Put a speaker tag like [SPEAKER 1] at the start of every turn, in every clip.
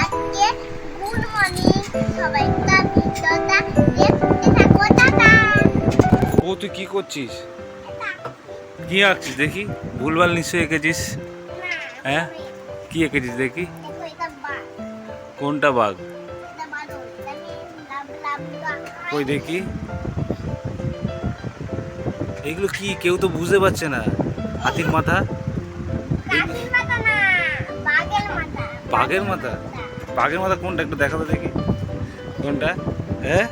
[SPEAKER 1] আজকে good morning সবাই। ভিডিওটা দেখতে থাকো টাটা
[SPEAKER 2] ও তুই কি করছিস? কি আঁকছিস দেখি? ভুলভাল নিশ্চয়ই এঁকেছিস? হ্যাঁ? কি এঁকেছিস দেখি? কোনটা বাঘ? কই দেখি। এগুলো কি? কেউ তো বুঝতে পারছে না। হাতির মাথা?
[SPEAKER 1] বাঘের মাথা?
[SPEAKER 2] বাঘের মাথা কোনটা? একটু দেখাতে দেখি। কোনটা? হ্যাঁ?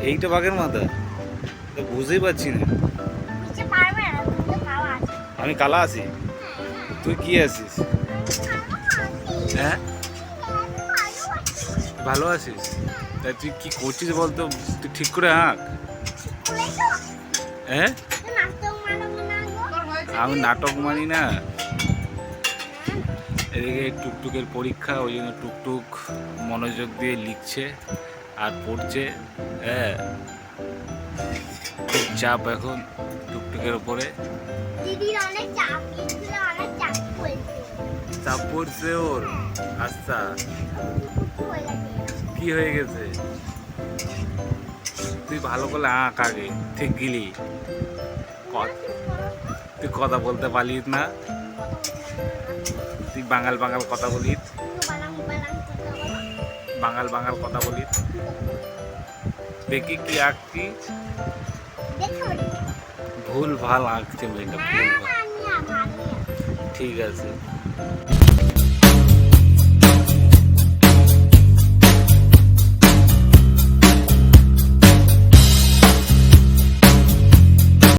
[SPEAKER 2] এইটা বাঘের মাথা? বুঝতেই পারছি না। আমি কালা আছি? তুই কি আছিস? হ্যাঁ? ভালো আছিস? তাই তুই কি করছিস বলতো? তুই ঠিক করে আঁক। হ্যাঁ? আমি নাটক মানি না। এদিকে টুকটুকের পরীক্ষা ওই জন্য টুকটুক মনোযোগ দিয়ে লিখছে আর পড়ছে। হ্যাঁ খুব চাপ এখন টুকটুকের ওপরে।
[SPEAKER 1] চাপ পড়েছে।
[SPEAKER 2] ওর? আচ্ছা।
[SPEAKER 1] হয়ে
[SPEAKER 2] কি হয়ে গেছে? তুই ভালো করে আঁক আগে ঠিক গিলি ক- তুই কথা বলতে পারলিস না। তুই বাঙাল বাঙাল কথা
[SPEAKER 1] বালাং
[SPEAKER 2] বাঙাল বাঙাল কথা বলি দেখি কি আঁকছি ভুল ভালো আঁকছে মেয়েটা ঠিক আছে।